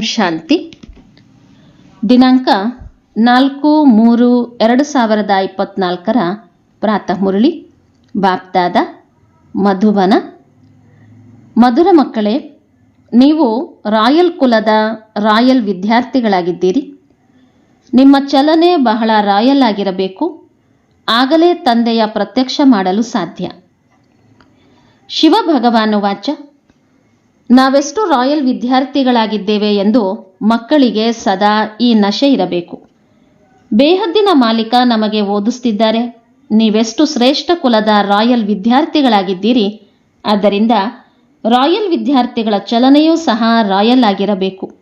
ಶಾಂತಿ. ದಿನಾಂಕ ನಾಲ್ಕು ಮೂರು ಎರಡು ಸಾವಿರದ ಇಪ್ಪತ್ನಾಲ್ಕರ ಪ್ರಾತಃ ಮುರಳಿ ಬಾಪ್ದಾದ ಮಧುಬನ ಮಧುರ ಮಕ್ಕಳೇ, ನೀವು ರಾಯಲ್ ಕುಲದ ರಾಯಲ್ ವಿದ್ಯಾರ್ಥಿಗಳಾಗಿದ್ದೀರಿ. ನಿಮ್ಮ ಚಲನೆ ಬಹಳ ರಾಯಲ್ ಆಗಿರಬೇಕು. ಆಗಲೇ ತಂದೆಯ ಪ್ರತ್ಯಕ್ಷ ಮಾಡಲು ಸಾಧ್ಯ. ಶಿವ ಭಗವಾನು ವಾಚ ನಾವೆಷ್ಟು ರಾಯಲ್ ವಿದ್ಯಾರ್ಥಿಗಳಾಗಿದ್ದೇವೆ ಎಂದು ಮಕ್ಕಳಿಗೆ ಸದಾ ಈ ನಶೆ ಇರಬೇಕು. ಬೇಹದ್ದಿನ ಮಾಲೀಕ ನಮಗೆ ಓದಿಸ್ತಿದ್ದಾರೆ. ನೀವೆಷ್ಟು ಶ್ರೇಷ್ಠ ಕುಲದ ರಾಯಲ್ ವಿದ್ಯಾರ್ಥಿಗಳಾಗಿದ್ದೀರಿ. ಆದ್ದರಿಂದ ರಾಯಲ್ ವಿದ್ಯಾರ್ಥಿಗಳ ಚಲನೆಯೂ ಸಹ ರಾಯಲ್ ಆಗಿರಬೇಕು.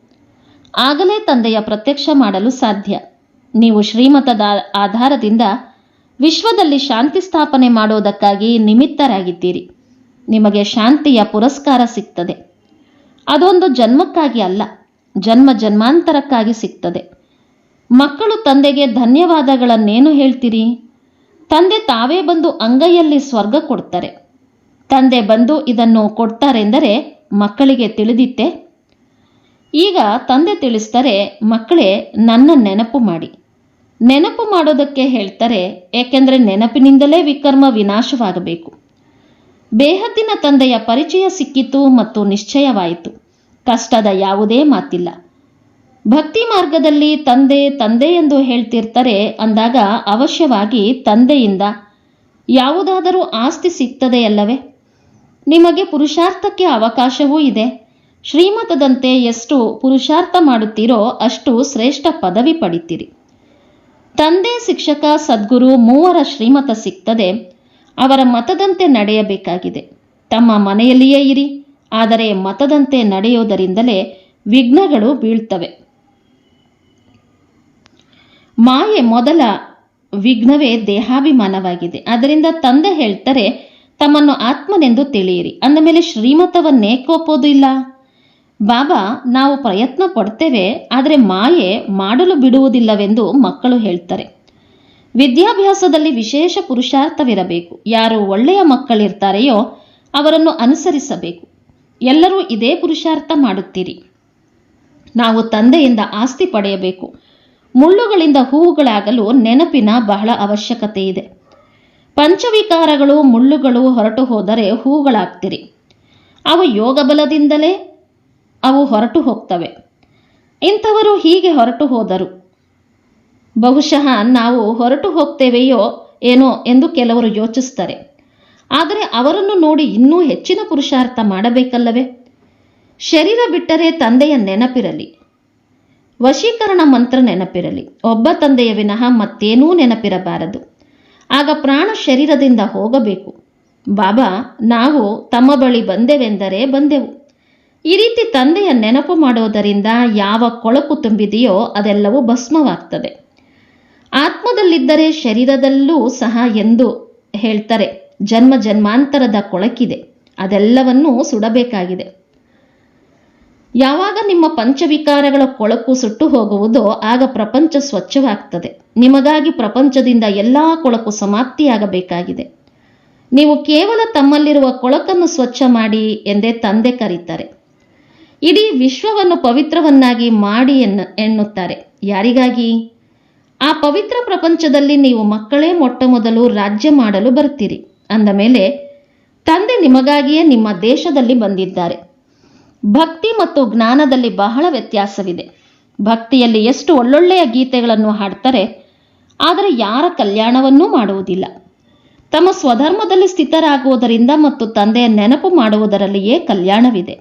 ಆಗಲೇ ತಂದೆಯ ಪ್ರತ್ಯಕ್ಷ ಮಾಡಲು ಸಾಧ್ಯ. ನೀವು ಶ್ರೀಮತದ ಆಧಾರದಿಂದ ವಿಶ್ವದಲ್ಲಿ ಶಾಂತಿ ಸ್ಥಾಪನೆ ಮಾಡೋದಕ್ಕಾಗಿ ನಿಮಿತ್ತರಾಗಿದ್ದೀರಿ. ನಿಮಗೆ ಶಾಂತಿಯ ಪುರಸ್ಕಾರ ಸಿಗ್ತದೆ. ಅದೊಂದು ಜನ್ಮಕ್ಕಾಗಿ ಅಲ್ಲ, ಜನ್ಮ ಜನ್ಮಾಂತರಕ್ಕಾಗಿ ಸಿಗ್ತದೆ. ಮಕ್ಕಳು ತಂದೆಗೆ ಧನ್ಯವಾದಗಳನ್ನೇನು ಹೇಳ್ತೀರಿ? ತಂದೆ ತಾವೇ ಬಂದು ಅಂಗೈಯಲ್ಲಿ ಸ್ವರ್ಗ ಕೊಡ್ತಾರೆ. ತಂದೆ ಬಂದು ಇದನ್ನು ಕೊಡ್ತಾರೆಂದರೆ ಮಕ್ಕಳಿಗೆ ತಿಳಿದಿತ್ತೆ. ಈಗ ತಂದೆ ತಿಳಿಸ್ತಾರೆ, ಮಕ್ಕಳೇ, ನನ್ನ ನೆನಪು ಮಾಡಿ. ನೆನಪು ಮಾಡೋದಕ್ಕೆ ಹೇಳ್ತಾರೆ, ಏಕೆಂದರೆ ನೆನಪಿನಿಂದಲೇ ವಿಕರ್ಮ ವಿನಾಶವಾಗಬೇಕು. ಬೇಹದ್ದಿನ ತಂದೆಯ ಪರಿಚಯ ಸಿಕ್ಕಿತು ಮತ್ತು ನಿಶ್ಚಯವಾಯಿತು. ಕಷ್ಟದ ಯಾವುದೇ ಮಾತಿಲ್ಲ. ಭಕ್ತಿ ಮಾರ್ಗದಲ್ಲಿ ತಂದೆ ತಂದೆ ಎಂದು ಹೇಳ್ತಿರ್ತಾರೆ ಅಂದಾಗ ಅವಶ್ಯವಾಗಿ ತಂದೆಯಿಂದ ಯಾವುದಾದರೂ ಆಸ್ತಿ ಸಿಗ್ತದೆಯಲ್ಲವೇ ನಿಮಗೆ ಪುರುಷಾರ್ಥಕ್ಕೆ ಅವಕಾಶವೂ ಇದೆ. ಶ್ರೀಮತದಂತೆ ಎಷ್ಟು ಪುರುಷಾರ್ಥ ಮಾಡುತ್ತೀರೋ ಅಷ್ಟು ಶ್ರೇಷ್ಠ ಪದವಿ ಪಡಿತೀರಿ. ತಂದೆ ಶಿಕ್ಷಕ ಸದ್ಗುರು ಮೂವರ ಶ್ರೀಮತ ಸಿಗ್ತದೆ. ಅವರ ಮತದಂತೆ ನಡೆಯಬೇಕಾಗಿದೆ. ತಮ್ಮ ಮನೆಯಲ್ಲಿಯೇ ಇರಿ, ಆದರೆ ಮತದಂತೆ ನಡೆಯುವುದರಿಂದಲೇ ವಿಘ್ನಗಳು ಬೀಳ್ತವೆ. ಮಾಯೆ ಮೊದಲ ವಿಘ್ನವೇ ದೇಹಾಭಿಮಾನವಾಗಿದೆ. ಅದರಿಂದ ತಂದೆ ಹೇಳ್ತಾರೆ, ತಮ್ಮನ್ನು ಆತ್ಮನೆಂದು ತಿಳಿಯಿರಿ. ಅಂದಮೇಲೆ ಶ್ರೀಮತವನ್ನೇ ಕೋಪೋದು ಇಲ್ಲ. ಬಾಬಾ, ನಾವು ಪ್ರಯತ್ನ ಪಡ್ತೇವೆ, ಆದರೆ ಮಾಯೆ ಮಾಡಲು ಬಿಡುವುದಿಲ್ಲವೆಂದು ಮಕ್ಕಳು ಹೇಳ್ತಾರೆ. ವಿದ್ಯಾಭ್ಯಾಸದಲ್ಲಿ ವಿಶೇಷ ಪುರುಷಾರ್ಥವಿರಬೇಕು. ಯಾರು ಒಳ್ಳೆಯ ಮಕ್ಕಳಿರ್ತಾರೆಯೋ ಅವರನ್ನು ಅನುಸರಿಸಬೇಕು. ಎಲ್ಲರೂ ಇದೇ ಪುರುಷಾರ್ಥ ಮಾಡುತ್ತೀರಿ. ನಾವು ತಂದೆಯಿಂದ ಆಸ್ತಿ ಪಡೆಯಬೇಕು. ಮುಳ್ಳುಗಳಿಂದ ಹೂವುಗಳಾಗಲು ನೆನಪಿನ ಬಹಳ ಅವಶ್ಯಕತೆ ಇದೆ ಪಂಚವಿಕಾರಗಳು, ಮುಳ್ಳುಗಳು ಹೊರಟು ಹೋದರೆ ಹೂವುಗಳಾಗ್ತಿರಿ. ಅವು ಯೋಗ ಬಲದಿಂದಲೇ ಅವು ಹೊರಟು ಹೋಗ್ತವೆ. ಇಂಥವರು ಹೀಗೆ ಹೊರಟು ಹೋದರು. ಬಹುಶಃ ನಾವು ಹೊರಟು ಹೋಗ್ತೇವೆಯೋ ಏನೋ ಎಂದು ಕೆಲವರು ಯೋಚಿಸ್ತಾರೆ ಆದರೆ ಅವರನ್ನು ನೋಡಿ ಇನ್ನೂ ಹೆಚ್ಚಿನ ಪುರುಷಾರ್ಥ ಮಾಡಬೇಕಲ್ಲವೇ? ಶರೀರ ಬಿಟ್ಟರೆ ತಂದೆಯ ನೆನಪಿರಲಿ. ವಶೀಕರಣ ಮಂತ್ರ ನೆನಪಿರಲಿ. ಒಬ್ಬ ತಂದೆಯ ವಿನಃ ಮತ್ತೇನೂ ನೆನಪಿರಬಾರದು. ಆಗ ಪ್ರಾಣ ಶರೀರದಿಂದ ಹೋಗಬೇಕು. ಬಾಬಾ, ನಾವು ತಮ್ಮ ಬಳಿ ಬಂದೆವೆಂದರೆ ಬಂದೆವು. ಈ ರೀತಿ ತಂದೆಯ ನೆನಪು ಮಾಡೋದರಿಂದ ಯಾವ ಕೊಳಕು ತುಂಬಿದೆಯೋ ಅದೆಲ್ಲವೂ ಭಸ್ಮವಾಗ್ತದೆ. ಆತ್ಮದಲ್ಲಿದ್ದರೆ ಶರೀರದಲ್ಲೂ ಸಹ ಎಂದು ಹೇಳ್ತಾರೆ. ಜನ್ಮ ಜನ್ಮಾಂತರದ ಕೊಳಕಿದೆ. ಅದೆಲ್ಲವನ್ನೂ ಸುಡಬೇಕಾಗಿದೆ. ಯಾವಾಗ ನಿಮ್ಮ ಪಂಚವಿಕಾರಗಳ ಕೊಳಕು ಸುಟ್ಟು ಹೋಗುವುದೋ ಆಗ ಪ್ರಪಂಚ ಸ್ವಚ್ಛವಾಗ್ತದೆ. ನಿಮಗಾಗಿ ಪ್ರಪಂಚದಿಂದ ಎಲ್ಲಾ ಕೊಳಕು ಸಮಾಪ್ತಿಯಾಗಬೇಕಾಗಿದೆ. ನೀವು ಕೇವಲ ತಮ್ಮಲ್ಲಿರುವ ಕೊಳಕನ್ನು ಸ್ವಚ್ಛ ಮಾಡಿ ಎಂದೇ ತಂದೆ ಕರೀತಾರೆ. ಇಡೀ ವಿಶ್ವವನ್ನು ಪವಿತ್ರವನ್ನಾಗಿ ಮಾಡಿ ಎನ್ನು, ಎನ್ನುತ್ತಾರೆ. ಯಾರಿಗಾಗಿ? ಆ ಪವಿತ್ರ ಪ್ರಪಂಚದಲ್ಲಿ ನೀವು ಮಕ್ಕಳೇ ಮೊಟ್ಟ ಮೊದಲು ರಾಜ್ಯ ಮಾಡಲು ಬರ್ತೀರಿ. ಅಂದ ಮೇಲೆ, ತಂದೆ ನಿಮಗಾಗಿಯೇ ನಿಮ್ಮ ದೇಶದಲ್ಲಿ ಬಂದಿದ್ದಾರೆ. ಭಕ್ತಿ ಮತ್ತು ಜ್ಞಾನದಲ್ಲಿ ಬಹಳ ವ್ಯತ್ಯಾಸವಿದೆ. ಭಕ್ತಿಯಲ್ಲಿ ಎಷ್ಟು ಒಳ್ಳೊಳ್ಳೆಯ ಗೀತೆಗಳನ್ನು ಹಾಡ್ತಾರೆ, ಆದರೆ ಯಾರ ಕಲ್ಯಾಣವನ್ನೂ ಮಾಡುವುದಿಲ್ಲ. ತಮ್ಮ ಸ್ವಧರ್ಮದಲ್ಲಿ ಸ್ಥಿತರಾಗುವುದರಿಂದ ಮತ್ತು ತಂದೆಯ ನೆನಪು ಮಾಡುವುದರಲ್ಲಿಯೇ ಕಲ್ಯಾಣವಿದೆ.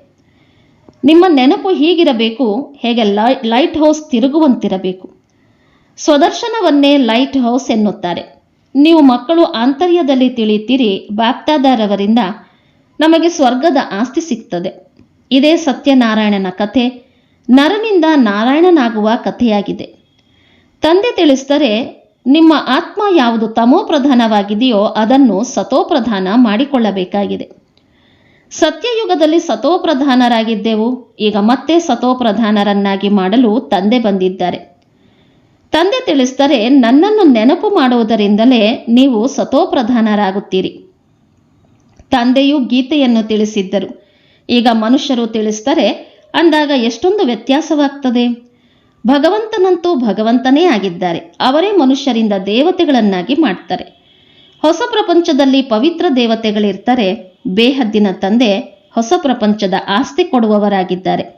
ನಿಮ್ಮ ನೆನಪು ಹೀಗಿರಬೇಕು, ಹೇಗೆ ಲೈಟ್ ಹೌಸ್ ತಿರುಗುವಂತಿರಬೇಕು. ಸ್ವದರ್ಶನವನ್ನೇ ಲೈಟ್ ಹೌಸ್ ಎನ್ನುತ್ತಾರೆ. ನೀವು ಮಕ್ಕಳು ಆಂತರ್ಯದಲ್ಲಿ ತಿಳಿಯುತ್ತೀರಿ, ಬಾಪ್ತಾದಾರವರಿಂದ ನಮಗೆ ಸ್ವರ್ಗದ ಆಸ್ತಿ ಸಿಗ್ತದೆ. ಇದೇ ಸತ್ಯನಾರಾಯಣನ ಕಥೆ, ನರನಿಂದ ನಾರಾಯಣನಾಗುವ ಕಥೆಯಾಗಿದೆ. ತಂದೆ ತಿಳಿಸಿದರೆ, ನಿಮ್ಮ ಆತ್ಮ ಯಾವುದು ತಮೋ ಪ್ರಧಾನವಾಗಿದೆಯೋ ಅದನ್ನು ಸತೋಪ್ರಧಾನ ಮಾಡಿಕೊಳ್ಳಬೇಕಾಗಿದೆ. ಸತ್ಯಯುಗದಲ್ಲಿ ಸತೋಪ್ರಧಾನರಾಗಿದ್ದೆವು ಈಗ ಮತ್ತೆ ಸತೋಪ್ರಧಾನರನ್ನಾಗಿ ಮಾಡಲು ತಂದೆ ಬಂದಿದ್ದಾರೆ. ತಂದೆ ತಿಳಿಸ್ತಾರೆ ನನ್ನನ್ನು ನೆನಪು ಮಾಡುವುದರಿಂದಲೇ ನೀವು ಸತೋಪ್ರಧಾನರಾಗುತ್ತೀರಿ. ತಂದೆಯು ಗೀತೆಯನ್ನು ತಿಳಿಸಿದ್ದರು. ಈಗ ಮನುಷ್ಯರು ತಿಳಿಸ್ತಾರೆ ಅಂದಾಗ ಎಷ್ಟೊಂದು ವ್ಯತ್ಯಾಸವಾಗ್ತದೆ. ಭಗವಂತನಂತೂ ಭಗವಂತನೇ ಆಗಿದ್ದಾರೆ. ಅವರೇ ಮನುಷ್ಯರಿಂದ ದೇವತೆಗಳನ್ನಾಗಿ ಮಾಡ್ತಾರೆ. ಹೊಸ ಪ್ರಪಂಚದಲ್ಲಿ ಪವಿತ್ರ ದೇವತೆಗಳಿರ್ತಾರೆ. ಬೇಹದ್ದಿನ ತಂದೆ ಹೊಸ ಪ್ರಪಂಚದ ಆಸ್ತಿ ಕೊಡುವವರಾಗಿದ್ದಾರೆ.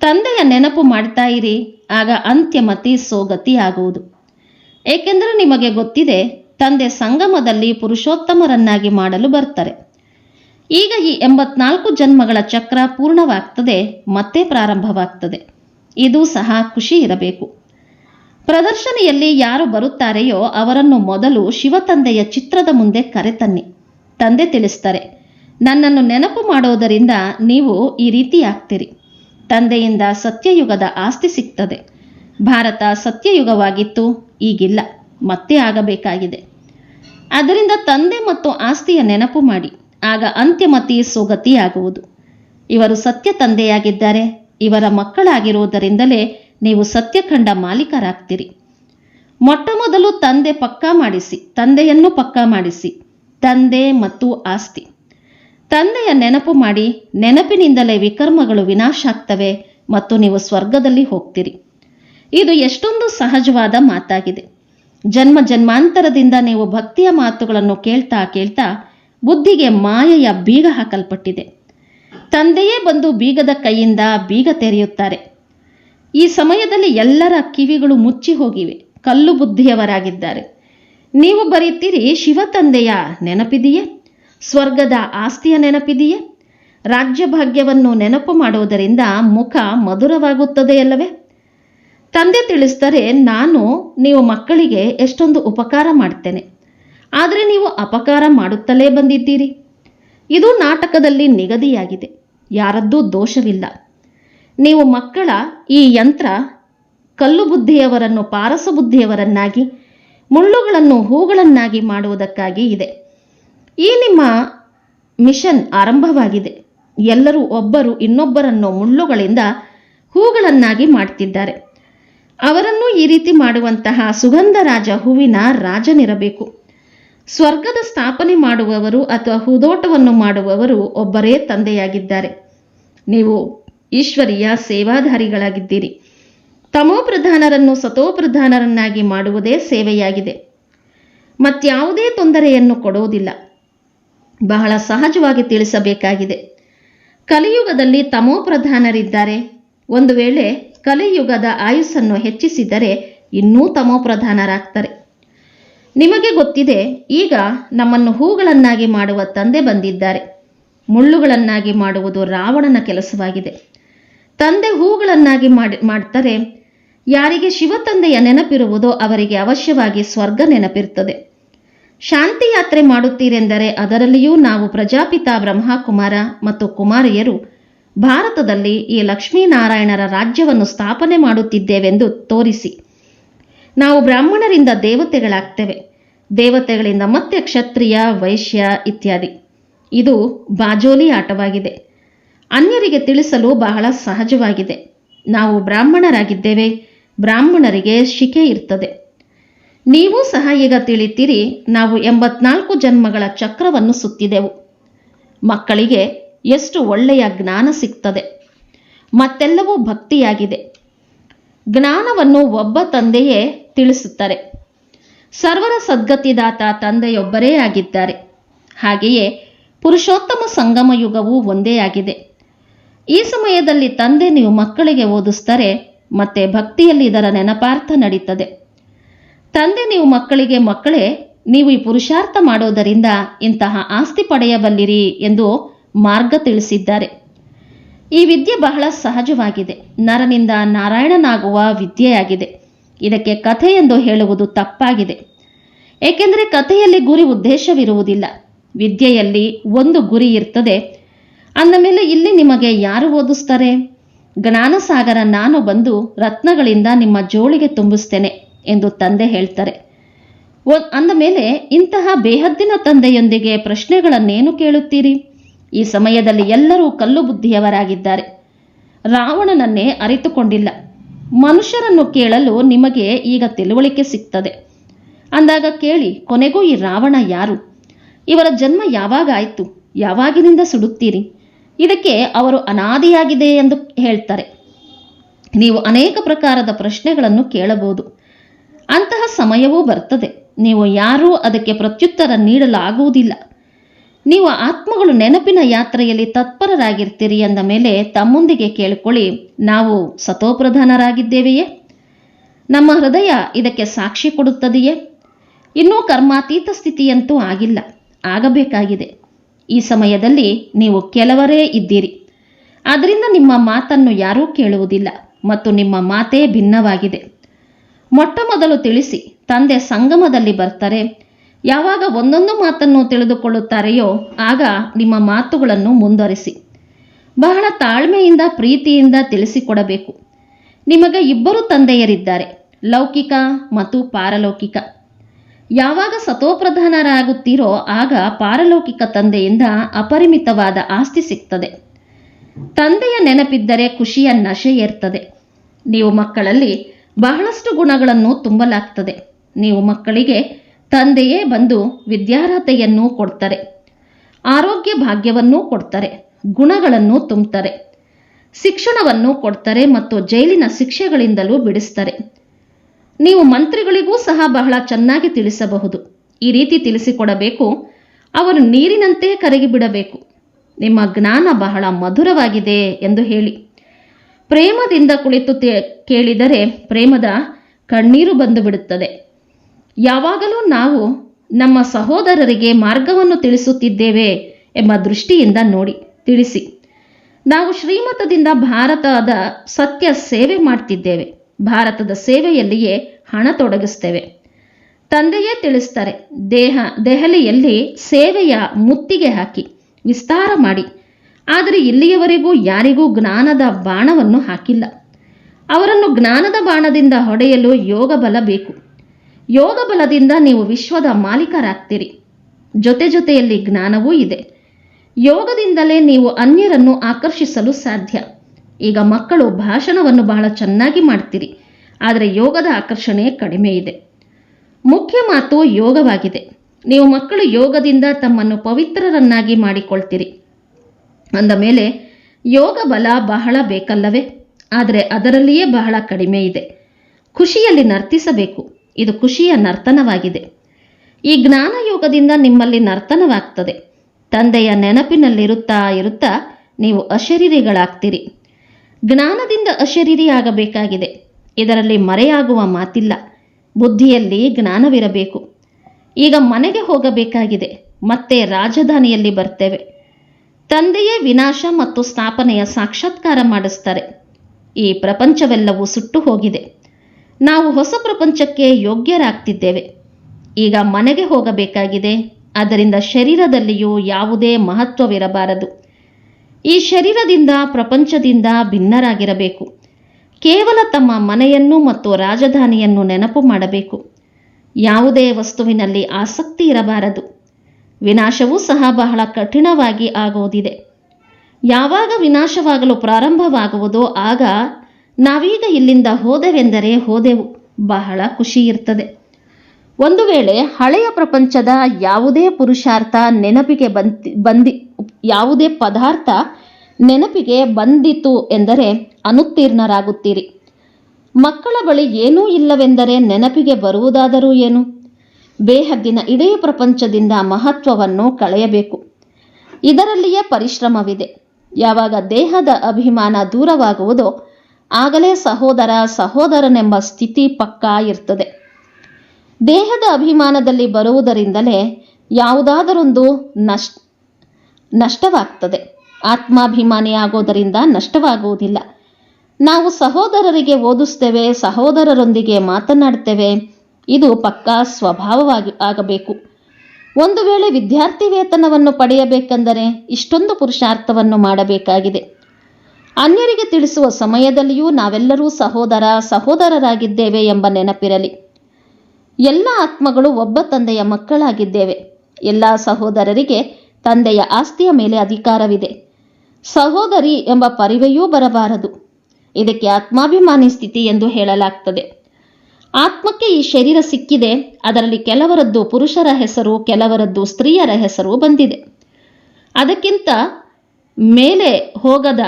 ತಂದೆಯ ನೆನಪು ಮಾಡ್ತಾ ಇರಿ, ಆಗ ಅಂತ್ಯಮತಿ ಸೋಗತಿ ಆಗುವುದು ಏಕೆಂದರೆ ನಿಮಗೆ ಗೊತ್ತಿದೆ, ತಂದೆ ಸಂಗಮದಲ್ಲಿ ಪುರುಷೋತ್ತಮರನ್ನಾಗಿ ಮಾಡಲು ಬರ್ತಾರೆ ಈಗ ಈ ಎಂಬತ್ನಾಲ್ಕು ಜನ್ಮಗಳ ಚಕ್ರ ಪೂರ್ಣವಾಗ್ತದೆ, ಮತ್ತೆ ಪ್ರಾರಂಭವಾಗ್ತದೆ. ಇದು ಸಹ ಖುಷಿ ಇರಬೇಕು. ಪ್ರದರ್ಶನೆಯಲ್ಲಿ ಯಾರು ಬರುತ್ತಾರೆಯೋ ಅವರನ್ನು ಮೊದಲು ಶಿವತಂದೆಯ ಚಿತ್ರದ ಮುಂದೆ ಕರೆತನ್ನಿ. ತಂದೆ ತಿಳಿಸ್ತಾರೆ, ನನ್ನನ್ನು ನೆನಪು ಮಾಡೋದರಿಂದ ನೀವು ಈ ರೀತಿ ಆಗ್ತೀರಿ ತಂದೆಯಿಂದ ಸತ್ಯಯುಗದ ಆಸ್ತಿ ಸಿಗ್ತದೆ. ಭಾರತ ಸತ್ಯಯುಗವಾಗಿತ್ತು, ಈಗಿಲ್ಲ, ಮತ್ತೆ ಆಗಬೇಕಾಗಿದೆ. ಅದರಿಂದ ತಂದೆ ಮತ್ತು ಆಸ್ತಿಯ ನೆನಪು ಮಾಡಿ, ಆಗ ಅಂತ್ಯಮತಿ ಸೊಗತಿಯಾಗುವುದು. ಇವರು ಸತ್ಯ ತಂದೆಯಾಗಿದ್ದಾರೆ, ಇವರ ಮಕ್ಕಳಾಗಿರುವುದರಿಂದಲೇ ನೀವು ಸತ್ಯಖಂಡ ಮಾಲೀಕರಾಗ್ತೀರಿ. ಮೊಟ್ಟ ಮೊದಲು ತಂದೆ ಪಕ್ಕಾ ಮಾಡಿಸಿ, ತಂದೆಯನ್ನು ಪಕ್ಕಾ ಮಾಡಿಸಿ, ತಂದೆ ಮತ್ತು ಆಸ್ತಿ. ತಂದೆಯ ನೆನಪು ಮಾಡಿ, ನೆನಪಿನಿಂದಲೇ ವಿಕರ್ಮಗಳು ವಿನಾಶ ಆಗ್ತವೆ ಮತ್ತು ನೀವು ಸ್ವರ್ಗದಲ್ಲಿ ಹೋಗ್ತೀರಿ. ಇದು ಎಷ್ಟೊಂದು ಸಹಜವಾದ ಮಾತಾಗಿದೆ. ಜನ್ಮ ಜನ್ಮಾಂತರದಿಂದ ನೀವು ಭಕ್ತಿಯ ಮಾತುಗಳನ್ನು ಕೇಳ್ತಾ ಕೇಳ್ತಾ ಬುದ್ಧಿಗೆ ಮಾಯೆಯ ಬೀಗ ಹಾಕಲ್ಪಟ್ಟಿದೆ. ತಂದೆಯೇ ಬಂದು ಬೀಗದ ಕೈಯಿಂದ ಬೀಗ ತೆರೆಯುತ್ತಾರೆ. ಈ ಸಮಯದಲ್ಲಿ ಎಲ್ಲರ ಕಿವಿಗಳು ಮುಚ್ಚಿ ಹೋಗಿವೆ. ಕಲ್ಲು ಬುದ್ಧಿಯವರಾಗಿದ್ದಾರೆ. ನೀವು ಬರೀತೀರಿ, ಶಿವ ತಂದೆಯ ನೆನಪಿದೆಯೇ? ಸ್ವರ್ಗದ ಆಸ್ತಿಯ ನೆನಪಿದೆಯೇ? ರಾಜ್ಯ ಭಾಗ್ಯವನ್ನು ನೆನಪು ಮಾಡುವುದರಿಂದ ಮುಖ ಮಧುರವಾಗುತ್ತದೆಯಲ್ಲವೇ? ತಂದೆ ತಿಳಿಸ್ತಾರೆ ನಾನು ನೀವು ಮಕ್ಕಳಿಗೆ ಎಷ್ಟೊಂದು ಉಪಕಾರ ಮಾಡ್ತೇನೆ. ಆದರೆ ನೀವು ಅಪಕಾರ ಮಾಡುತ್ತಲೇ ಬಂದಿದ್ದೀರಿ. ಇದು ನಾಟಕದಲ್ಲಿ ನಿಗದಿಯಾಗಿದೆ. ಯಾರದ್ದೂ ದೋಷವಿಲ್ಲ. ನೀವು ಮಕ್ಕಳ ಈ ಯಂತ್ರ ಕಲ್ಲು ಬುದ್ಧಿಯವರನ್ನು ಪಾರಸ ಬುದ್ಧಿಯವರನ್ನಾಗಿ ಮುಳ್ಳುಗಳನ್ನು ಹೂಗಳನ್ನಾಗಿ ಮಾಡುವುದಕ್ಕಾಗಿ ಇದೆ. ಈ ನಿಮ್ಮ ಮಿಷನ್ ಆರಂಭವಾಗಿದೆ. ಎಲ್ಲರೂ ಒಬ್ಬರು ಇನ್ನೊಬ್ಬರನ್ನು ಮುಳ್ಳುಗಳಿಂದ ಹೂಗಳನ್ನಾಗಿ ಮಾಡ್ತಿದ್ದಾರೆ. ಅವರನ್ನು ಈ ರೀತಿ ಮಾಡುವಂತಹ ಸುಗಂಧರಾಜ ಹೂವಿನ ರಾಜನಿರಬೇಕು. ಸ್ವರ್ಗದ ಸ್ಥಾಪನೆ ಮಾಡುವವರು ಅಥವಾ ಹೂದೋಟವನ್ನು ಮಾಡುವವರು ಒಬ್ಬರೇ ತಂದೆಯಾಗಿದ್ದಾರೆ. ನೀವು ಈಶ್ವರಿಯ ಸೇವಾಧಾರಿಗಳಾಗಿದ್ದೀರಿ. ತಮೋಪ್ರಧಾನರನ್ನು ಸತೋಪ್ರಧಾನರನ್ನಾಗಿ ಮಾಡುವುದೇ ಸೇವೆಯಾಗಿದೆ. ಮತ್ಯಾವುದೇ ತೊಂದರೆಯನ್ನು ಕೊಡುವುದಿಲ್ಲ ಬಹಳ ಸಹಜವಾಗಿ ತಿಳಿಸಬೇಕಾಗಿದೆ. ಕಲಿಯುಗದಲ್ಲಿ ತಮೋಪ್ರಧಾನರಿದ್ದಾರೆ ಒಂದು ವೇಳೆ ಕಲಿಯುಗದ ಆಯುಸ್ಸನ್ನು ಹೆಚ್ಚಿಸಿದರೆ ಇನ್ನೂ ತಮೋಪ್ರಧಾನರಾಗ್ತಾರೆ ನಿಮಗೆ ಗೊತ್ತಿದೆ, ಈಗ ನಮ್ಮನ್ನು ಹೂಗಳನ್ನಾಗಿ ಮಾಡುವ ತಂದೆ ಬಂದಿದ್ದಾರೆ. ಮುಳ್ಳುಗಳನ್ನಾಗಿ ಮಾಡುವುದು ರಾವಣನ ಕೆಲಸವಾಗಿದೆ. ತಂದೆ ಹೂಗಳನ್ನಾಗಿ ಮಾಡಿ, ಮಾಡ್ತಾರೆ, ಯಾರಿಗೆ ಶಿವ ತಂದೆಯ ನೆನಪಿರುವುದೋ ಅವರಿಗೆ ಅವಶ್ಯವಾಗಿ ಸ್ವರ್ಗ ನೆನಪಿರ್ತದೆ. ಶಾಂತಿ ಯಾತ್ರೆ ಮಾಡುತ್ತೀರೆಂದರೆ ಅದರಲ್ಲಿಯೂ ನಾವು ಪ್ರಜಾಪಿತ ಬ್ರಹ್ಮಕುಮಾರ ಮತ್ತು ಕುಮಾರಿಯರು. ಭಾರತದಲ್ಲಿ ಈ ಲಕ್ಷ್ಮೀನಾರಾಯಣರ ರಾಜ್ಯವನ್ನು ಸ್ಥಾಪನೆ ಮಾಡುತ್ತಿದ್ದೇವೆಂದು ತೋರಿಸಿ. ನಾವು ಬ್ರಾಹ್ಮಣರಿಂದ ದೇವತೆಗಳಾಗ್ತೇವೆ. ದೇವತೆಗಳಿಂದ ಮತ್ತೆ ಕ್ಷತ್ರಿಯ, ವೈಶ್ಯ ಇತ್ಯಾದಿ. ಇದು ಬಾಜೋಲಿ ಆಟವಾಗಿದೆ. ಅನ್ಯರಿಗೆ ತಿಳಿಸಲು ಬಹಳ ಸಹಜವಾಗಿದೆ. ನಾವು ಬ್ರಾಹ್ಮಣರಾಗಿದ್ದೇವೆ. ಬ್ರಾಹ್ಮಣರಿಗೆ ಶಿಕೆ ಇರ್ತದೆ. ನೀವು ಸಹ ಈಗ ತಿಳಿತೀರಿ, ನಾವು ಎಂಬತ್ನಾಲ್ಕು ಜನ್ಮಗಳ ಚಕ್ರವನ್ನು ಸುತ್ತಿದೆವು. ಮಕ್ಕಳಿಗೆ ಎಷ್ಟು ಒಳ್ಳೆಯ ಜ್ಞಾನ ಸಿಗ್ತದೆ. ಮತ್ತೆಲ್ಲವೂ ಭಕ್ತಿಯಾಗಿದೆ. ಜ್ಞಾನವನ್ನು ಒಬ್ಬ ತಂದೆಯೇ ತಿಳಿಸುತ್ತಾರೆ. ಸರ್ವರ ಸದ್ಗತಿದಾತ ತಂದೆಯೊಬ್ಬರೇ ಆಗಿದ್ದಾರೆ. ಹಾಗೆಯೇ ಪುರುಷೋತ್ತಮ ಸಂಗಮ ಯುಗವು ಒಂದೇ ಆಗಿದೆ. ಈ ಸಮಯದಲ್ಲಿ ತಂದೆ ನೀವು ಮಕ್ಕಳಿಗೆ ಓದಿಸ್ತಾರೆ, ಮತ್ತೆ ಭಕ್ತಿಯಲ್ಲಿ ಇದರ ನೆನಪಾರ್ಥ ನಡೀತದೆ. ತಂದೆ ನೀವು ಮಕ್ಕಳಿಗೆ, ಮಕ್ಕಳೇ, ನೀವು ಈ ಪುರುಷಾರ್ಥ ಮಾಡೋದರಿಂದ ಇಂತಹ ಆಸ್ತಿ ಪಡೆಯಬಲ್ಲಿರಿ ಎಂದು ಮಾರ್ಗ ತಿಳಿಸಿದ್ದಾರೆ. ಈ ವಿದ್ಯೆ ಬಹಳ ಸಹಜವಾಗಿದೆ. ನರನಿಂದ ನಾರಾಯಣನಾಗುವ ವಿದ್ಯೆಯಾಗಿದೆ. ಇದಕ್ಕೆ ಕಥೆ ಎಂದು ಹೇಳುವುದು ತಪ್ಪಾಗಿದೆ. ಏಕೆಂದರೆ ಕಥೆಯಲ್ಲಿ ಗುರಿ ಉದ್ದೇಶವಿರುವುದಿಲ್ಲ. ವಿದ್ಯೆಯಲ್ಲಿ ಒಂದು ಗುರಿ ಇರ್ತದೆ. ಅಂದ ಮೇಲೆ ಇಲ್ಲಿ ನಿಮಗೆ ಯಾರು ಓದಿಸ್ತಾರೆ? ಜ್ಞಾನಸಾಗರ ನಾನು ಬಂದು ರತ್ನಗಳಿಂದ ನಿಮ್ಮ ಜೋಳಿಗೆ ತುಂಬಿಸ್ತೇನೆ. ಎಂದು ತಂದೆ ಹೇಳ್ತಾರೆ. ಅಂದ ಮೇಲೆ, ಇಂತಹ ಬೇಹದ್ದಿನ ತಂದೆಯೊಂದಿಗೆ ಪ್ರಶ್ನೆಗಳನ್ನೇನು ಕೇಳುತ್ತೀರಿ? ಈ ಸಮಯದಲ್ಲಿ ಎಲ್ಲರೂ ಕಲ್ಲು ಬುದ್ಧಿಯವರಾಗಿದ್ದಾರೆ. ರಾವಣನನ್ನೇ ಅರಿತುಕೊಂಡಿಲ್ಲ. ಮನುಷ್ಯರನ್ನು ಕೇಳಲು ನಿಮಗೆ ಈಗ ತಿಳುವಳಿಕೆ ಸಿಗ್ತದೆ. ಅಂದಾಗ ಕೇಳಿ, ಕೊನೆಗೂ ಈ ರಾವಣ ಯಾರು? ಇವರ ಜನ್ಮ ಯಾವಾಗ ಆಯಿತು? ಯಾವಾಗಿನಿಂದ ಸುಡುತ್ತೀರಿ? ಇದಕ್ಕೆ ಅವರು ಅನಾದಿಯಾಗಿದೆ ಎಂದು ಹೇಳ್ತಾರೆ. ನೀವು ಅನೇಕ ಪ್ರಕಾರದ ಪ್ರಶ್ನೆಗಳನ್ನು ಕೇಳಬಹುದು. ಅಂತಹ ಸಮಯವೂ ಬರ್ತದೆ. ನೀವು ಯಾರೂ ಅದಕ್ಕೆ ಪ್ರತ್ಯುತ್ತರ ನೀಡಲಾಗುವುದಿಲ್ಲ. ನೀವು ಆತ್ಮಗಳು ನೆನಪಿನ ಯಾತ್ರೆಯಲ್ಲಿ ತತ್ಪರರಾಗಿರ್ತೀರಿ ಎಂದ ಮೇಲೆ ತಮ್ಮೊಂದಿಗೆ ಕೇಳಿಕೊಳ್ಳಿ, ನಾವು ಸತೋಪ್ರಧಾನರಾಗಿದ್ದೇವೆಯೇ? ನಮ್ಮ ಹೃದಯ ಇದಕ್ಕೆ ಸಾಕ್ಷಿ ಕೊಡುತ್ತದೆಯೇ? ಇನ್ನೂ ಕರ್ಮಾತೀತ ಸ್ಥಿತಿಯಂತೂ ಆಗಿಲ್ಲ, ಆಗಬೇಕಾಗಿದೆ. ಈ ಸಮಯದಲ್ಲಿ ನೀವು ಕೆಲವರೇ ಇದ್ದೀರಿ. ಆದ್ದರಿಂದ ನಿಮ್ಮ ಮಾತನ್ನು ಯಾರೂ ಕೇಳುವುದಿಲ್ಲ ಮತ್ತು ನಿಮ್ಮ ಮಾತೇ ಭಿನ್ನವಾಗಿದೆ. ಮೊಟ್ಟ ಮೊದಲು ತಿಳಿಸಿ, ತಂದೆ ಸಂಗಮದಲ್ಲಿ ಬರ್ತಾರೆ. ಯಾವಾಗ ಒಂದೊಂದು ಮಾತನ್ನು ತಿಳಿದುಕೊಳ್ಳುತ್ತಾರೆಯೋ ಆಗ ನಿಮ್ಮ ಮಾತುಗಳನ್ನು ಮುಂದುವರಿಸಿ. ಬಹಳ ತಾಳ್ಮೆಯಿಂದ, ಪ್ರೀತಿಯಿಂದ ತಿಳಿಸಿಕೊಡಬೇಕು. ನಿಮಗೆ ಇಬ್ಬರು ತಂದೆಯರಿದ್ದಾರೆ, ಲೌಕಿಕ ಮತ್ತು ಪಾರಲೌಕಿಕ. ಯಾವಾಗ ಸತೋಪ್ರಧಾನರಾಗುತ್ತೀರೋ ಆಗ ಪಾರಲೌಕಿಕ ತಂದೆಯಿಂದ ಅಪರಿಮಿತವಾದ ಆಸ್ತಿ ಸಿಗ್ತದೆ. ತಂದೆಯ ನೆನಪಿದ್ದರೆ ಖುಷಿಯ ನಶೆ ಏರ್ತದೆ. ನೀವು ಮಕ್ಕಳಲ್ಲಿ ಬಹಳಷ್ಟು ಗುಣಗಳನ್ನು ತುಂಬಲಾಗ್ತದೆ. ನೀವು ಮಕ್ಕಳಿಗೆ ತಂದೆಯೇ ಬಂದು ವಿದ್ಯಾರ್ಹತೆಯನ್ನು ಕೊಡ್ತಾರೆ. ಆರೋಗ್ಯ ಭಾಗ್ಯವನ್ನೂ ಕೊಡ್ತಾರೆ. ಗುಣಗಳನ್ನು ತುಂಬುತ್ತಾರೆ ಶಿಕ್ಷಣವನ್ನು ಕೊಡ್ತಾರೆ ಮತ್ತು ಜೈಲಿನ ಶಿಕ್ಷೆಗಳಿಂದಲೂ ಬಿಡಿಸ್ತಾರೆ. ನೀವು ಮಂತ್ರಿಗಳಿಗೂ ಸಹ ಬಹಳ ಚೆನ್ನಾಗಿ ತಿಳಿಸಬಹುದು. ಈ ರೀತಿ ತಿಳಿಸಿಕೊಡಬೇಕು. ಅವರು ನೀರಿನಂತೆ ಕರಗಿ ಬಿಡಬೇಕು ನಿಮ್ಮ ಜ್ಞಾನ ಬಹಳ ಮಧುರವಾಗಿದೆ ಎಂದು ಹೇಳಿ. ಪ್ರೇಮದಿಂದ ಕುಳಿತು ಕೇಳಿದರೆ ಪ್ರೇಮದ ಕಣ್ಣೀರು ಬಂದು ಬಿಡುತ್ತದೆ. ಯಾವಾಗಲೂ ನಾವು ನಮ್ಮ ಸಹೋದರರಿಗೆ ಮಾರ್ಗವನ್ನು ತಿಳಿಸುತ್ತಿದ್ದೇವೆ ಎಂಬ ದೃಷ್ಟಿಯಿಂದ ನೋಡಿ, ತಿಳಿಸಿ. ನಾವು ಶ್ರೀಮತದಿಂದ ಭಾರತದ ಸತ್ಯ ಸೇವೆ ಮಾಡ್ತಿದ್ದೇವೆ. ಭಾರತದ ಸೇವೆಯಲ್ಲಿಯೇ ಹಣ ತೊಡಗಿಸ್ತೇವೆ. ತಂದೆಯೇ ತಿಳಿಸ್ತಾರೆ, ದೇಹ, ದೆಹಲಿಯಲ್ಲಿ ಸೇವೆಯ ಮುತ್ತಿಗೆ ಹಾಕಿ, ವಿಸ್ತಾರ ಮಾಡಿ. ಆದರೆ ಇಲ್ಲಿಯವರೆಗೂ ಯಾರಿಗೂ ಜ್ಞಾನದ ಬಾಣವನ್ನು ಹಾಕಿಲ್ಲ. ಅವರನ್ನು ಜ್ಞಾನದ ಬಾಣದಿಂದ ಹೊಡೆಯಲು ಯೋಗ ಬಲ ಬೇಕು. ಯೋಗ ಬಲದಿಂದ ನೀವು ವಿಶ್ವದ ಮಾಲೀಕರಾಗ್ತೀರಿ. ಜೊತೆ ಜೊತೆಯಲ್ಲಿ ಜ್ಞಾನವೂ ಇದೆ. ಯೋಗದಿಂದಲೇ ನೀವು ಅನ್ಯರನ್ನು ಆಕರ್ಷಿಸಲು ಸಾಧ್ಯ. ಈಗ ಮಕ್ಕಳು ಭಾಷಣವನ್ನು ಬಹಳ ಚೆನ್ನಾಗಿ ಮಾಡ್ತೀರಿ. ಆದರೆ ಯೋಗದ ಆಕರ್ಷಣೆ ಕಡಿಮೆ ಇದೆ. ಮುಖ್ಯ ಮಾತು ಯೋಗವಾಗಿದೆ. ನೀವು ಮಕ್ಕಳು ಯೋಗದಿಂದ ತಮ್ಮನ್ನು ಪವಿತ್ರರನ್ನಾಗಿ ಮಾಡಿಕೊಳ್ತೀರಿ. ಅಂದ ಮೇಲೆ, ಯೋಗ ಬಲ ಬಹಳ ಬೇಕಲ್ಲವೇ? ಆದರೆ ಅದರಲ್ಲಿಯೇ ಬಹಳ ಕಡಿಮೆ ಇದೆ. ಖುಷಿಯಲ್ಲಿ ನರ್ತಿಸಬೇಕು. ಇದು ಖುಷಿಯ ನರ್ತನವಾಗಿದೆ. ಈ ಜ್ಞಾನ ಯೋಗದಿಂದ ನಿಮ್ಮಲ್ಲಿ ನರ್ತನವಾಗ್ತದೆ. ತಂದೆಯ ನೆನಪಿನಲ್ಲಿರುತ್ತಾ ಇರುತ್ತಾ ನೀವು ಅಶರೀರಿಗಳಾಗ್ತೀರಿ. ಜ್ಞಾನದಿಂದ ಅಶರೀರಿ ಆಗಬೇಕಾಗಿದೆ ಇದರಲ್ಲಿ ಮರೆಯಾಗುವ ಮಾತಿಲ್ಲ. ಬುದ್ಧಿಯಲ್ಲಿ ಜ್ಞಾನವಿರಬೇಕು. ಈಗ ಮನೆಗೆ ಹೋಗಬೇಕಾಗಿದೆ. ಮತ್ತೆ ರಾಜಧಾನಿಯಲ್ಲಿ ಬರ್ತೇವೆ. ತಂದೆಯೇ ವಿನಾಶ ಮತ್ತು ಸ್ಥಾಪನೆಯ ಸಾಕ್ಷಾತ್ಕಾರ ಮಾಡಿಸ್ತಾರೆ. ಈ ಪ್ರಪಂಚವೆಲ್ಲವೂ ಸುಟ್ಟು ಹೋಗಿದೆ. ನಾವು ಹೊಸ ಪ್ರಪಂಚಕ್ಕೆ ಯೋಗ್ಯರಾಗ್ತಿದ್ದೇವೆ. ಈಗ ಮನೆಗೆ ಹೋಗಬೇಕಾಗಿದೆ. ಅದರಿಂದ ಶರೀರದಲ್ಲಿಯೂ ಯಾವುದೇ ಮಹತ್ವವಿರಬಾರದು. ಈ ಶರೀರದಿಂದ ಪ್ರಪಂಚದಿಂದ ಭಿನ್ನರಾಗಿರಬೇಕು. ಕೇವಲ ತಮ್ಮ ಮನೆಯನ್ನು ಮತ್ತು ರಾಜಧಾನಿಯನ್ನು ನೆನಪು ಮಾಡಬೇಕು. ಯಾವುದೇ ವಸ್ತುವಿನಲ್ಲಿ ಆಸಕ್ತಿ ಇರಬಾರದು. ವಿನಾಶವೂ ಸಹ ಬಹಳ ಕಠಿಣವಾಗಿ ಆಗುವುದಿದೆ ಯಾವಾಗ ವಿನಾಶವಾಗಲು ಪ್ರಾರಂಭವಾಗುವುದೋ ಆಗ ನಾವೀಗ ಇಲ್ಲಿಂದ ಹೋದೆವೆಂದರೆ ಹೋದೆವು. ಬಹಳ ಖುಷಿ ಇರ್ತದೆ. ಒಂದು ವೇಳೆ ಹಳೆಯ ಪ್ರಪಂಚದ ಯಾವುದೇ ಪುರುಷಾರ್ಥ ನೆನಪಿಗೆ ಬಂತಿ, ಬಂದಿ, ಯಾವುದೇ ಪದಾರ್ಥ ನೆನಪಿಗೆ ಬಂದಿತು ಎಂದರೆ ಅನುತ್ತೀರ್ಣರಾಗುತ್ತೀರಿ. ಮಕ್ಕಳ ಬಳಿ ಏನೂ ಇಲ್ಲವೆಂದರೆ ನೆನಪಿಗೆ ಬರುವುದಾದರೂ ಏನು? ಬೇಹದ್ದಿನ ಇಡೀ ಪ್ರಪಂಚದಿಂದ ಮಹತ್ವವನ್ನು ಕಳೆಯಬೇಕು. ಇದರಲ್ಲಿಯೇ ಪರಿಶ್ರಮವಿದೆ. ಯಾವಾಗ ದೇಹದ ಅಭಿಮಾನ ದೂರವಾಗುವುದೋ ಆಗಲೇ ಸಹೋದರ ಸಹೋದರನೆಂಬ ಸ್ಥಿತಿ ಪಕ್ಕಾ ಇರ್ತದೆ. ದೇಹದ ಅಭಿಮಾನದಲ್ಲಿ ಬರುವುದರಿಂದಲೇ ಯಾವುದಾದರೊಂದು ನಷ್ಟ ನಷ್ಟವಾಗ್ತದೆ. ಆತ್ಮಾಭಿಮಾನಿಯಾಗೋದರಿಂದ ನಷ್ಟವಾಗುವುದಿಲ್ಲ. ನಾವು ಸಹೋದರರಿಗೆ ಓದಿಸ್ತೇವೆ, ಸಹೋದರರೊಂದಿಗೆ ಮಾತನಾಡ್ತೇವೆ ಇದು ಪಕ್ಕಾ ಸ್ವಭಾವವಾಗಿ ಆಗಬೇಕು. ಒಂದು ವೇಳೆ ವಿದ್ಯಾರ್ಥಿ ವೇತನವನ್ನು ಪಡೆಯಬೇಕೆಂದರೆ ಇಷ್ಟೊಂದು ಪುರುಷಾರ್ಥವನ್ನು ಮಾಡಬೇಕಾಗಿದೆ. ಅನ್ಯರಿಗೆ ತಿಳಿಸುವ ಸಮಯದಲ್ಲಿಯೂ ನಾವೆಲ್ಲರೂ ಸಹೋದರ ಸಹೋದರರಾಗಿದ್ದೇವೆ ಎಂಬ ನೆನಪಿರಲಿ. ಎಲ್ಲ ಆತ್ಮಗಳು ಒಬ್ಬ ತಂದೆಯ ಮಕ್ಕಳಾಗಿದ್ದೇವೆ. ಎಲ್ಲ ಸಹೋದರರಿಗೆ ತಂದೆಯ ಆಸ್ತಿಯ ಮೇಲೆ ಅಧಿಕಾರವಿದೆ. ಸಹೋದರಿ ಎಂಬ ಪರಿವೆಯೂ ಬರಬಾರದು. ಇದಕ್ಕೆ ಆತ್ಮಾಭಿಮಾನಿ ಸ್ಥಿತಿ ಎಂದು ಹೇಳಲಾಗ್ತದೆ. ಆತ್ಮಕ್ಕೆ ಈ ಶರೀರ ಸಿಕ್ಕಿದೆ, ಅದರಲ್ಲಿ ಕೆಲವರದ್ದು ಪುರುಷರ ಹೆಸರು, ಕೆಲವರದ್ದು ಸ್ತ್ರೀಯರ ಹೆಸರು ಬಂದಿದೆ. ಅದಕ್ಕಿಂತ ಮೇಲೆ ಹೋಗದ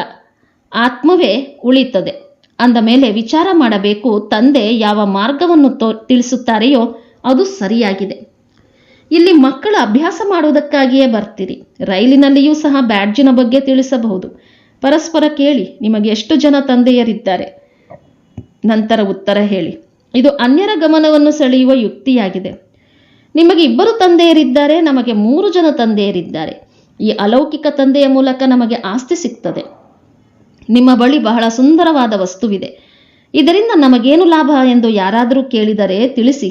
ಆತ್ಮವೇ ಉಳಿತದೆ ಅಂದ ಮೇಲೆ ವಿಚಾರ ಮಾಡಬೇಕು, ತಂದೆ ಯಾವ ಮಾರ್ಗವನ್ನು ತಿಳಿಸುತ್ತಾರೆಯೋ ಅದು ಸರಿಯಾಗಿದೆ. ಇಲ್ಲಿ ಮಕ್ಕಳ ಅಭ್ಯಾಸ ಮಾಡುವುದಕ್ಕಾಗಿಯೇ ಬರ್ತೀರಿ. ರೈಲಿನಲ್ಲಿಯೂ ಸಹ ಬ್ಯಾಡ್ಜಿನ ಬಗ್ಗೆ ತಿಳಿಸಬಹುದು. ಪರಸ್ಪರ ಕೇಳಿ, ನಿಮಗೆ ಎಷ್ಟು ಜನ ತಂದೆಯರಿದ್ದಾರೆ? ನಂತರ ಉತ್ತರ ಹೇಳಿ. ಇದು ಅನ್ಯರ ಗಮನವನ್ನು ಸೆಳೆಯುವ ಯುಕ್ತಿಯಾಗಿದೆ. ನಿಮಗೆ ಇಬ್ಬರು ತಂದೆಯರಿದ್ದಾರೆ, ನಮಗೆ ಮೂರು ಜನ ತಂದೆಯರಿದ್ದಾರೆ. ಈ ಅಲೌಕಿಕ ತಂದೆಯ ಮೂಲಕ ನಮಗೆ ಆಸ್ತಿ ಸಿಗ್ತದೆ. ನಿಮ್ಮ ಬಳಿ ಬಹಳ ಸುಂದರವಾದ ವಸ್ತುವಿದೆ. ಇದರಿಂದ ನಮಗೇನು ಲಾಭ ಎಂದು ಯಾರಾದರೂ ಕೇಳಿದರೆ ತಿಳಿಸಿ.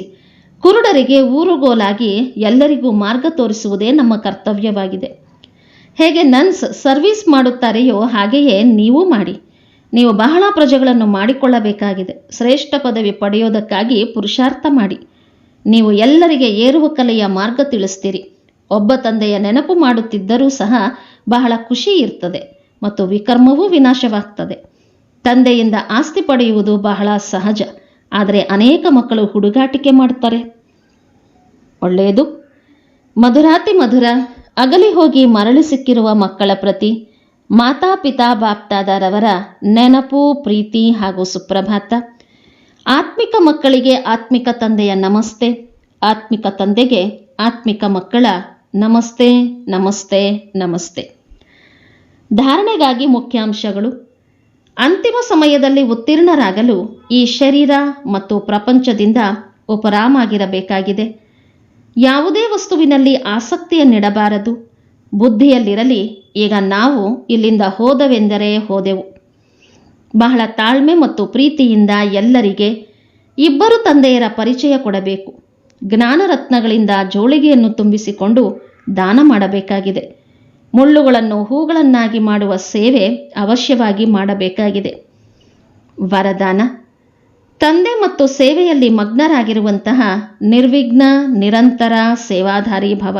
ಕುರುಡರಿಗೆ ಊರುಗೋಲಾಗಿ ಎಲ್ಲರಿಗೂ ಮಾರ್ಗ ತೋರಿಸುವುದೇ ನಮ್ಮ ಕರ್ತವ್ಯವಾಗಿದೆ. ಹೇಗೆ ನನ್ಸ್ ಸರ್ವಿಸ್ ಮಾಡುತ್ತಾರೆಯೋ ಹಾಗೆಯೇ ನೀವು ಮಾಡಿ. ನೀವು ಬಹಳ ಪ್ರಜೆಗಳನ್ನು ಮಾಡಿಕೊಳ್ಳಬೇಕಾಗಿದೆ. ಶ್ರೇಷ್ಠ ಪದವಿ ಪಡೆಯೋದಕ್ಕಾಗಿ ಪುರುಷಾರ್ಥ ಮಾಡಿ. ನೀವು ಎಲ್ಲರಿಗೆ ಏರುವ ಕಲೆಯ ಮಾರ್ಗ ತಿಳಿಸ್ತೀರಿ. ಒಬ್ಬ ತಂದೆಯ ನೆನಪು ಮಾಡುತ್ತಿದ್ದರೂ ಸಹ ಬಹಳ ಖುಷಿ ಇರ್ತದೆ ಮತ್ತು ವಿಕರ್ಮವೂ ವಿನಾಶವಾಗ್ತದೆ. ತಂದೆಯಿಂದ ಆಸ್ತಿ ಪಡೆಯುವುದು ಬಹಳ ಸಹಜ, ಆದರೆ ಅನೇಕ ಮಕ್ಕಳು ಹುಡುಗಾಟಿಕೆ ಮಾಡ್ತಾರೆ ಒಳ್ಳೆಯದು. ಮಧುರಾತಿ ಮಧುರ, ಅಗಲಿ ಹೋಗಿ ಮರಳಿ ಸಿಕ್ಕಿರುವ ಮಕ್ಕಳ ಪ್ರತಿ ಮಾತಾಪಿತಾ ಬಾಪ್ತಾದಾರವರ ನೆನಪು, ಪ್ರೀತಿ ಹಾಗೂ ಸುಪ್ರಭಾತ. ಆತ್ಮಿಕ ಮಕ್ಕಳಿಗೆ ಆತ್ಮಿಕ ತಂದೆಯ ನಮಸ್ತೆ. ಆತ್ಮಿಕ ತಂದೆಗೆ ಆತ್ಮಿಕ ಮಕ್ಕಳ ನಮಸ್ತೆ ನಮಸ್ತೆ ನಮಸ್ತೆ. ಧಾರಣೆಗಾಗಿ ಮುಖ್ಯಾಂಶಗಳು. ಅಂತಿಮ ಸಮಯದಲ್ಲಿ ಉತ್ತೀರ್ಣರಾಗಲು ಈ ಶರೀರ ಮತ್ತು ಪ್ರಪಂಚದಿಂದ ಉಪರಾಮಾಗಿರಬೇಕಾಗಿದೆ. ಯಾವುದೇ ವಸ್ತುವಿನಲ್ಲಿ ಆಸಕ್ತಿಯನ್ನಿಡಬಾರದು. ಬುದ್ಧಿಯಲ್ಲಿರಲಿ ಈಗ ನಾವು ಇಲ್ಲಿಂದ ಹೋದವೆಂದರೆ ಹೋದೆವು. ಬಹಳ ತಾಳ್ಮೆ ಮತ್ತು ಪ್ರೀತಿಯಿಂದ ಎಲ್ಲರಿಗೆ ಇಬ್ಬರು ತಂದೆಯರ ಪರಿಚಯ ಕೊಡಬೇಕು. ಜ್ಞಾನರತ್ನಗಳಿಂದ ಜೋಳಿಗೆಯನ್ನು ತುಂಬಿಸಿಕೊಂಡು ದಾನ ಮಾಡಬೇಕಾಗಿದೆ. ಮುಳ್ಳುಗಳನ್ನು ಹೂಗಳನ್ನಾಗಿ ಮಾಡುವ ಸೇವೆ ಅವಶ್ಯವಾಗಿ ಮಾಡಬೇಕಾಗಿದೆ. ವರದಾನ. ತಂದೆ ಮತ್ತು ಸೇವೆಯಲ್ಲಿ ಮಗ್ನರಾಗಿರುವಂತಹ ನಿರ್ವಿಘ್ನ, ನಿರಂತರ, ಸೇವಾಧಾರಿ ಭವ.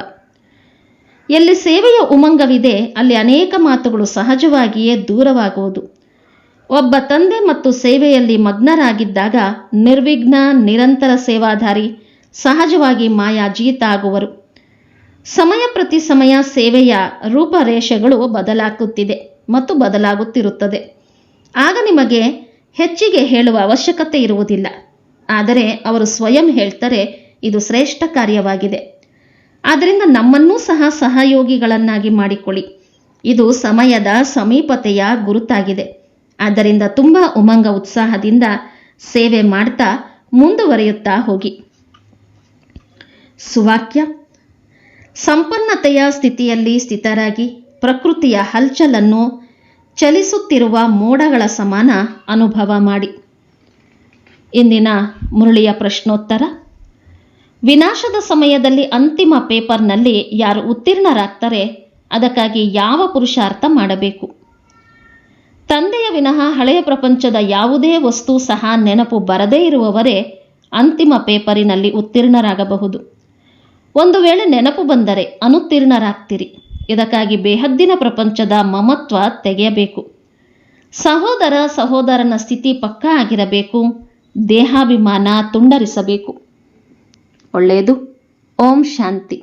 ಎಲ್ಲಿ ಸೇವೆಯ ಉಮಂಗವಿದೆ, ಅಲ್ಲಿ ಅನೇಕ ಮಾತುಗಳು ಸಹಜವಾಗಿಯೇ ದೂರವಾಗುವುದು. ಒಬ್ಬ ತಂದೆ ಮತ್ತು ಸೇವೆಯಲ್ಲಿ ಮಗ್ನರಾಗಿದ್ದಾಗ ನಿರ್ವಿಘ್ನ, ನಿರಂತರ ಸೇವಾಧಾರಿ, ಸಹಜವಾಗಿ ಮಾಯಾಜೀತ ಆಗುವರು. ಸಮಯ ಪ್ರತಿ ಸಮಯ ಸೇವೆಯ ರೂಪರೇಷೆಗಳು ಬದಲಾಗುತ್ತಿದೆ ಮತ್ತು ಬದಲಾಗುತ್ತಿರುತ್ತದೆ. ಆಗ ನಿಮಗೆ ಹೆಚ್ಚಿಗೆ ಹೇಳುವ ಅವಶ್ಯಕತೆ ಇರುವುದಿಲ್ಲ. ಆದರೆ ಅವರು ಸ್ವಯಂ ಹೇಳ್ತಾರೆ, ಇದು ಶ್ರೇಷ್ಠ ಕಾರ್ಯವಾಗಿದೆ. ಆದ್ದರಿಂದ ನಮ್ಮನ್ನೂ ಸಹ ಸಹಯೋಗಿಗಳನ್ನಾಗಿ ಮಾಡಿಕೊಳ್ಳಿ. ಇದು ಸಮಯದ ಸಮೀಪತೆಯ ಗುರುತಾಗಿದೆ. ಆದ್ದರಿಂದ ತುಂಬ ಉಮಂಗ ಉತ್ಸಾಹದಿಂದ ಸೇವೆ ಮಾಡ್ತಾ ಮುಂದುವರಿಯುತ್ತಾ ಹೋಗಿ. ಸುವಾಕ್ಯ. ಸಂಪನ್ನತೆಯ ಸ್ಥಿತಿಯಲ್ಲಿ ಸ್ಥಿತರಾಗಿ ಪ್ರಕೃತಿಯ ಹಲ್ಚಲನ್ನು ಚಲಿಸುತ್ತಿರುವ ಮೋಡಗಳ ಸಮಾನ ಅನುಭವ ಮಾಡಿ. ಇಂದಿನ ಮುರಳಿಯ ಪ್ರಶ್ನೋತ್ತರ. ವಿನಾಶದ ಸಮಯದಲ್ಲಿ ಅಂತಿಮ ಪೇಪರ್ನಲ್ಲಿ ಯಾರು ಉತ್ತೀರ್ಣರಾಗ್ತಾರೆ, ಅದಕ್ಕಾಗಿ ಯಾವ ಪುರುಷಾರ್ಥ ಮಾಡಬೇಕು? ತಂದೆಯ ವಿನಃ ಹಳೆಯ ಪ್ರಪಂಚದ ಯಾವುದೇ ವಸ್ತು ಸಹ ನೆನಪು ಬರದೇ ಇರುವವರೇ ಅಂತಿಮ ಪೇಪರಿನಲ್ಲಿ ಉತ್ತೀರ್ಣರಾಗಬಹುದು. ಒಂದು ವೇಳೆ ನೆನಪು ಬಂದರೆ ಅನುತ್ತೀರ್ಣರಾಗ್ತೀರಿ. ಇದಕ್ಕಾಗಿ ಬೇಹದ್ದಿನ ಪ್ರಪಂಚದ ಮಮತ್ವ ತೆಗೆಯಬೇಕು. ಸಹೋದರ ಸಹೋದರನ ಸ್ಥಿತಿ ಪಕ್ಕಾ ಆಗಿರಬೇಕು. ದೇಹಾಭಿಮಾನ ತುಂಡರಿಸಬೇಕು. ಒಳ್ಳೆಯದು. ಓಂ ಶಾಂತಿ.